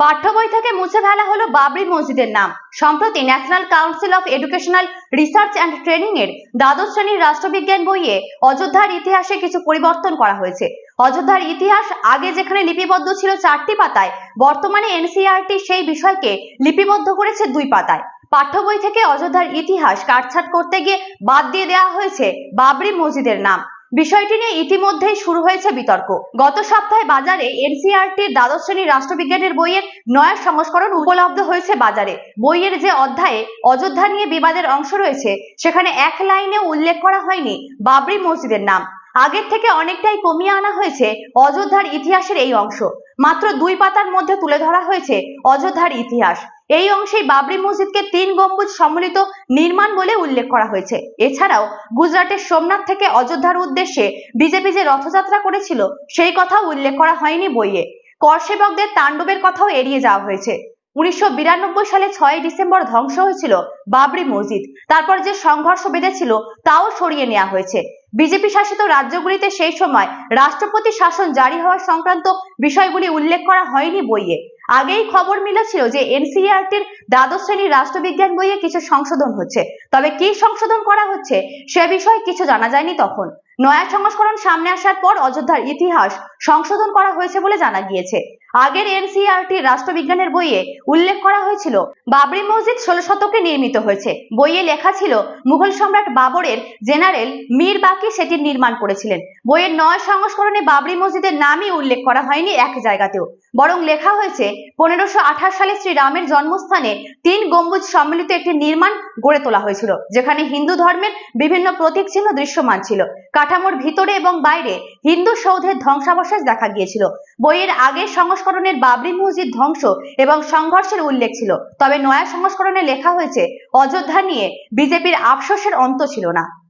পাঠ্য বই থেকে মুছে ফেলা হলো বাবরি মসজিদের নাম। সম্প্রতি National Council of Educational Research and Training এর দ্বাদশ শ্রেণির রাষ্ট্রবিজ্ঞান বইয়ে অযোধ্যার ইতিহাসে কিছু পরিবর্তন করা হয়েছে। অযোধ্যার ইতিহাস আগে যেখানে লিপিবদ্ধ ছিল চারটি পাতায়, বর্তমানে এনসিআরটি সেই বিষয়কে লিপিবদ্ধ করেছে দুই পাতায়। পাঠ্য বই থেকে অযোধ্যার ইতিহাস কাটছাট করতে গিয়ে বাদ দিয়ে দেওয়া হয়েছে বাবরি মসজিদের নাম। বিষয়টি নিয়ে ইতিমধ্যেই শুরু হয়েছে বিতর্ক। গত সপ্তাহে বাজারে এনসিআরটির দ্বাদশ শ্রেণির রাষ্ট্রবিজ্ঞানের বইয়ের নয়া সংস্করণ উপলব্ধ হয়েছে বাজারে। বইয়ের যে অধ্যায়ে অযোধ্যা নিয়ে বিবাদের অংশ রয়েছে, সেখানে এক লাইনে উল্লেখ করা হয়নি বাবরি মসজিদের নাম। আগের থেকে অনেকটাই কমিয়ে আনা হয়েছে অযোধ্যার ইতিহাসের এই অংশ। মাত্র দুই পাতার মধ্যে তুলে ধরা হয়েছে অযোধ্যার ইতিহাস। এই অংশেই বাবরি মসজিদকে তিন গম্বুজ সম্মিলিত নির্মাণ বলে উল্লেখ করা হয়েছে। এছাড়াও গুজরাটের সোমনাথ থেকে অযোধ্যার উদ্দেশ্যে বিজেপি যে রথযাত্রা করেছিল, সেই কথাও উল্লেখ করা হয়নি বইয়ে। করসেবকদের তাণ্ডবের কথাও এড়িয়ে যাওয়া হয়েছে। উনিশশো বিরানব্বই সালে ছয় ডিসেম্বর ধ্বংস হয়েছিল বাবরি মসজিদ। তারপর যে সংঘর্ষ বেঁধেছিল, তাও সরিয়ে নেওয়া হয়েছে। বিজেপি শাসিত রাজ্যগুলিতে সেই সময় রাষ্ট্রপতি শাসন জারি হওয়া সংক্রান্ত বিষয়গুলি উল্লেখ করা হয়নি বইয়ে। আগেই খবর মিলেছিল যে এনসিইআরটির দ্বাদশ শ্রেণির রাষ্ট্রবিজ্ঞান বইয়ে কিছু সংশোধন হচ্ছে। তবে কি সংশোধন করা হচ্ছে সে বিষয়ে কিছু জানা যায়নি তখন। নয়া সংস্করণ সামনে আসার পর অযোধ্যার ইতিহাস সংশোধন করা হয়েছে বলে জানা গিয়েছে। আগের এনসিআরটি রাষ্ট্রবিজ্ঞানের বইয়ে উল্লেখ করা হয়েছিল, বাবরি মসজিদ ষোলো শতকে নির্মিত হয়েছে। বইয়ে লেখা ছিল, মুঘল সম্রাট বাবরের জেনারেল মীর বাকি সেটির নির্মাণ করেছিলেন। বইয়ের নয় সংস্করণে বাবরি মসজিদের নামই উল্লেখ করা হয়নি এক জায়গাতেও। বরং লেখা হয়েছে, পনেরোশো আঠাশ সালে শ্রীরামের জন্মস্থানে তিন গম্বুজ সম্মিলিত একটি নির্মাণ গড়ে তোলা হয়েছিল, যেখানে হিন্দু ধর্মের বিভিন্ন প্রতীক চিহ্ন দৃশ্যমান ছিল। কাঠামোর ভিতরে এবং বাইরে হিন্দু সৌধের ধ্বংসাবশেষ দেখা গিয়েছিল। বইয়ের আগের সংস্করণের বাবরি মসজিদ ধ্বংস এবং সংঘর্ষের উল্লেখ ছিল। তবে নয়া সংস্করণে লেখা হয়েছে, অযোধ্যা নিয়ে বিজেপির আফসোসের অন্ত ছিল না।